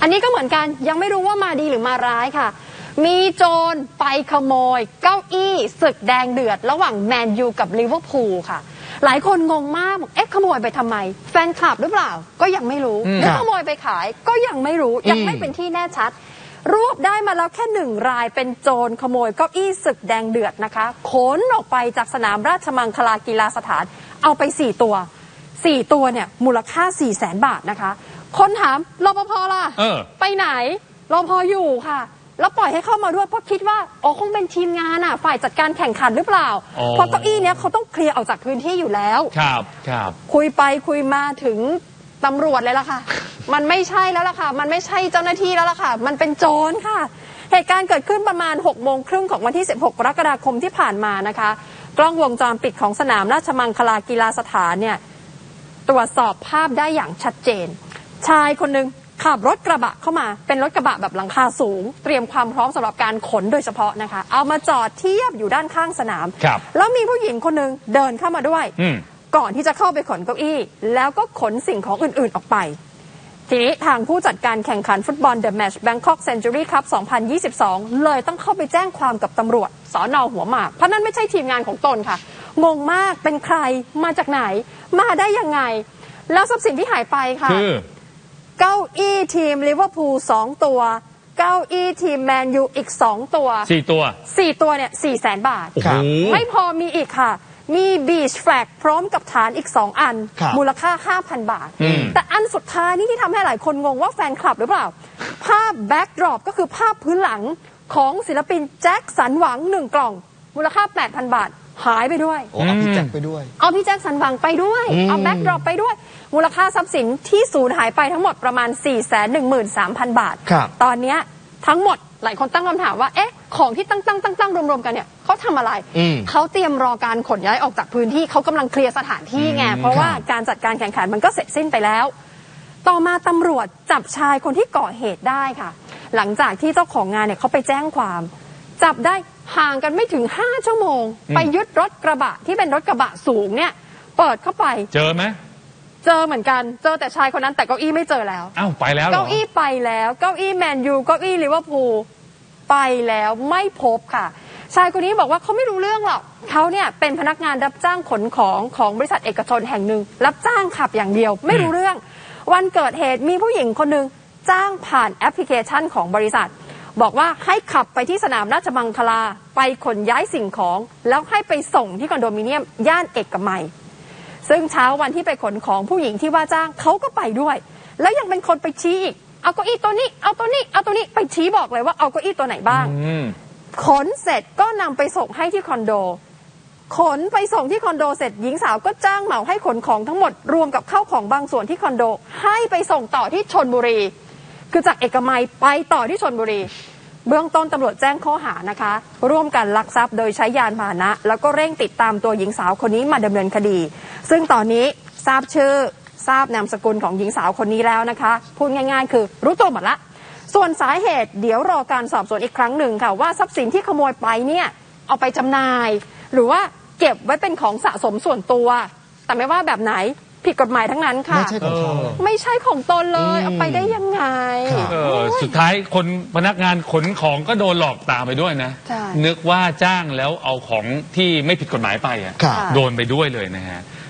อันนี้ก็เหมือนกันยังไม่รู้ว่ามาดีหรือมาร้ายค่ะ มีโจรไปขโมย เก้าอี้ศึกแดงเดือด ระหว่างแมนยูกับลิเวอร์พูลค่ะ หลายคนงงมากบอกเอ๊ะขโมยไปทำไม แฟนคลับหรือเปล่าก็ยังไม่รู้อืมหรือครับขโมยไปขายก็ยังไม่รู้ยังไม่เป็นที่แน่ชัดรวบได้มาแล้วแค่หนึ่งรายเป็นโจรขโมยเก้าอี้ศึกแดงเดือดนะคะขนออกไปจากสนามราชมังคลากีฬาสถาน เอาไปสี่ตัวสี่ตัวเนี่ยมูลค่า4ี่แสนบาทนะคะ คนถามรปภล่ะเออ ไปไหนรปภอยู่ค่ะ แล้วปล่อยให้เข้ามาด้วยเพราะคิดว่าอ๋อคงเป็นทีมงานอะ ฝ่ายจัดการแข่งขันหรือเปล่าอ๋อ เพราะเก้าอี้เนี้ยเขาต้องเคลียร์ออกจากพื้นที่อยู่แล้ว ครับครับ คุยไปคุยมาถึงตำรวจเลยล่ะค่ะ มันไม่ใช่แล้วล่ะค่ะ มันไม่ใช่เจ้าหน้าที่แล้วล่ะค่ะ มันเป็นโจรค่ะ เหตุการณ์เกิดขึ้นประมาณ6โมงครึ่งของวันที่ 16 กรกฎาคมที่ผ่านมานะคะ กล้องวงจรปิดของสนามราชมังคลากีฬาสถานเนี่ย ตรวจสอบภาพได้อย่างชัดเจน ชายคนหนึ่งขับรถกระบะเข้ามาเป็นรถกระบะแบบหลังคาสูง เตรียมความพร้อมสำหรับการขนโดยเฉพาะนะคะ เอามาจอดเทียบอยู่ด้านข้างสนามครับแล้วมีผู้หญิงคนหนึ่งเดินเข้ามาด้วยอืมก่อนที่จะเข้าไปขนเก้าอี้ แล้วก็ขนสิ่งของอื่นๆออกไป ทีนี้ทางผู้จัดการแข่งขันฟุตบอล The Match Bangkok Century Cup 2022 เลยต้องเข้าไปแจ้งความกับตำรวจสอนอหัวหมาก เพราะนั่นไม่ใช่ทีมงานของตนค่ะ งงมากเป็นใครมาจากไหน มาได้ยังไง แล้วทรัพย์สินที่หายไปค่ะคือ เก้าอี้ทีมลิเวอร์พูลสองตัว เก้าอี้ทีมแมนยูอีกสองตัวสี่ตัวสี่ตัวเนี่ยสี่แสนบาท โอ้โห ไม่พอมีอีกค่ะ มีบีชแฟลกพร้อมกับฐานอีก 2 อัน ครับมูลค่า 5,000 บาท อืม แต่อันสุดท้ายนี่ที่ทำให้หลายคนงงว่าแฟนคลับหรือเปล่า ภาพแบ็กดรอปก็คือภาพพื้นหลังของศิลปินแจ็คสันหวังหนึ่งกล่อง มูลค่า 8,000 บาทหายไปด้วย โอ้เอาพี่แจ็คไปด้วย เอาพี่แจ็คสันหวังไปด้วย เอาแบ็กดรอปไปด้วย มูลค่าทรัพย์สินที่สูญหายไปทั้งหมดประมาณ 4 1 3 0 0 0 บาท ครับ ตอนเนี้ยทั้งหมดหลายคนตั้งคำถามว่า เอ๊ะ ของที่ตั้งตั้งตั้งตั้งรวมๆกันเนี่ยเขาทำอะไร อืมเขาเตรียมรอการขนย้ายออกจากพื้นที่เขากำลังเคลียร์สถานที่ไง เพราะว่าการจัดการแข่งขันมันก็เสร็จสิ้นไปแล้ว ต่อมาตำรวจจับชายคนที่ก่อเหตุได้ค่ะ หลังจากที่เจ้าของงานเนี่ยเขาไปแจ้งความ จับได้ห่างกันไม่ถึง 5 ชั่วโมง ไปยึดรถกระบะที่เป็นรถกระบะสูงเนี่ยเปิดเข้าไป เจอไหมเจอเหมือนกัน เจอแต่ชายคนนั้นแต่เก้าอี้ไม่เจอแล้ว อ้าวไปแล้วเหรอเก้าอี้ไปแล้ว เก้าอี้แมนยูเก้าอี้ลิเวอร์พูลไปแล้วไม่พบค่ะ ชายคนนี้บอกว่าเขาไม่รู้เรื่องหรอกเขาเนี่ยเป็นพนักงานรับจ้างขนของของบริษัทเอกชนแห่งหนึ่งรับจ้างขับอย่างเดียว ไม่รู้เรื่อง วันเกิดเหตุมีผู้หญิงคนหนึ่งจ้างผ่านแอปพลิเคชันของบริษัท บอกว่าให้ขับไปที่สนามราชมังคลาไปขนย้ายสิ่งของ แล้วให้ไปส่งที่คอนโดมิเนียมย่านเอกมัย ซึ่งเช้าวันที่ไปขนของผู้หญิงที่ว่าจ้างเขาก็ไปด้วย แล้วยังเป็นคนไปชี้อีกเอาเก้าอี้ตัวนี้เอาตัวนี้เอาตัวนี้ไปชี้บอกเลยว่าเอาเก้าอี้ตัวไหนบ้างอืมขนเสร็จก็นำไปส่งให้ที่คอนโด ขนไปส่งที่คอนโดเสร็จหญิงสาวก็จ้างเหมาให้ขนของทั้งหมด รวมกับข้าวของบางส่วนที่คอนโด ให้ไปส่งต่อที่ชนบุรี คือจากเอกมัยไปต่อที่ชนบุรี เบื้องต้นตำรวจแจ้งข้อหานะคะ ร่วมกันลักทรัพย์โดยใช้ยานพาหนะ แล้วก็เร่งติดตามตัวหญิงสาวคนนี้มาดำเนินคดี ซึ่งตอนนี้ทราบชื่อทราบนามสกุลของหญิงสาวคนนี้แล้วนะคะ พูดง่าย ๆ คือรู้ตัวหมดละ ส่วนสาเหตุเดี๋ยวรอการสอบสวนอีกครั้งหนึ่งค่ะว่าทรัพย์สินที่ขโมยไปเนี่ยเอาไปจำหน่าย หรือว่าเก็บไว้เป็นของสะสมส่วนตัว แต่ไม่ว่าแบบไหน ผิดกฎหมายทั้งนั้นค่ะ ไม่ใช่ของเขาหรอกไม่ใช่ของตนเลยอืมเอาไปได้ยังไง ครับ เออสุดท้ายคนพนักงานขนของก็โดนหลอกตามไปด้วยนะ ใช่นึกว่าจ้างแล้วเอาของที่ไม่ผิดกฎหมายไปอะ ครับ โดนไปด้วยเลยนะฮะ